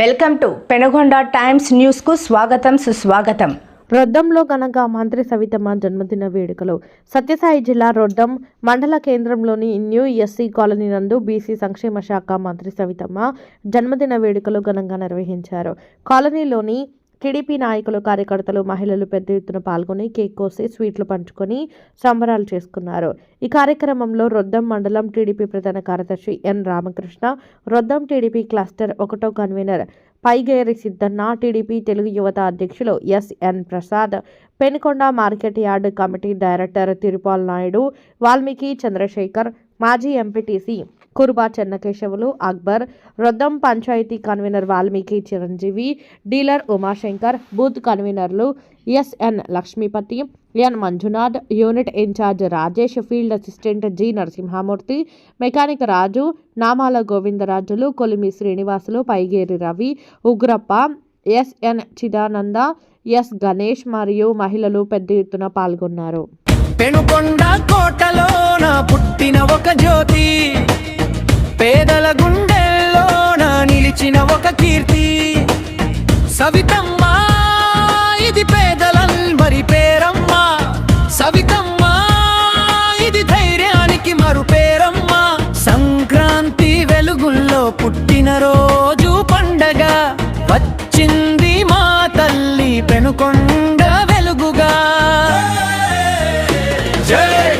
Welcome to Penagonda times న్యూస్కు స్వాగతం సుస్వాగతం. రొద్దంలో ఘనంగా మంత్రి సవితమ్మ జన్మదిన వేడుకలు. సత్యసాయి జిల్లా రొద్దం మండల కేంద్రంలోని న్యూ ఎస్సీ కాలనీ నందు బీసీ సంక్షేమ శాఖ మంత్రి సవితమ్మ జన్మదిన వేడుకలు ఘనంగా నిర్వహించారు. కాలనీలోని టీడీపీ నాయకులు కార్యకర్తలు మహిళలు పెద్ద ఎత్తున పాల్గొని కేక్ కోసి స్వీట్లు పంచుకొని సంబరాలు చేసుకున్నారు. ఈ కార్యక్రమంలో రొద్దం మండలం టీడీపీ ప్రధాన కార్యదర్శి N Ramakrishna Roddam TDP cluster ఒకటో కన్వీనర్ పైగేరి సిద్ధన్న టీడీపీ తెలుగు యువత అధ్యక్షులు SN Prasad Penukonda market yard committee director Tirupal Naidu Valmiki Chandrasekhar మాజీ MPTC Kurba Chennakesavulu Akbar Roddam panchayat convener Valmiki Chiranjeevi dealer Umashankar booth కన్వీనర్లు SN Lakshmipathi N Manjunath unit incharge Rajesh field assistant G Narasimhamurthy mechanic Raju Namala Govindarajulu Kolimi Srinivasulu Paigeri Ravi Ugrappa SN Chidananda S Ganesh మరియు మహిళలు పెద్ద ఎత్తున పాల్గొన్నారు. పెనుకొండ నా పుట్టిన ఒక జ్యోతి. సవితమ్మ ఇది పేదలందరి పేరమ్మా. సవితమ్మ ఇది ధైర్యానికి మరుపేరమ్మా సంక్రాంతి వెలుగుల్లో పుట్టిన రోజు పండగ. వచ్చింది మా తల్లి పెనుకొండ వెలుగుగా. జై!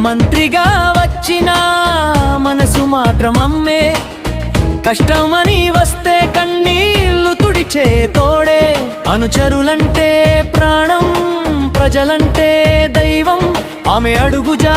మంత్రిగా వచ్చిన మనసు మాత్రం అమ్మే. కష్టమని వస్తే కన్నీళ్ళు తుడిచే తోడే. అనుచరులంటే ప్రాణం ప్రజలంటే దైవం. ఆమె అడుగుజా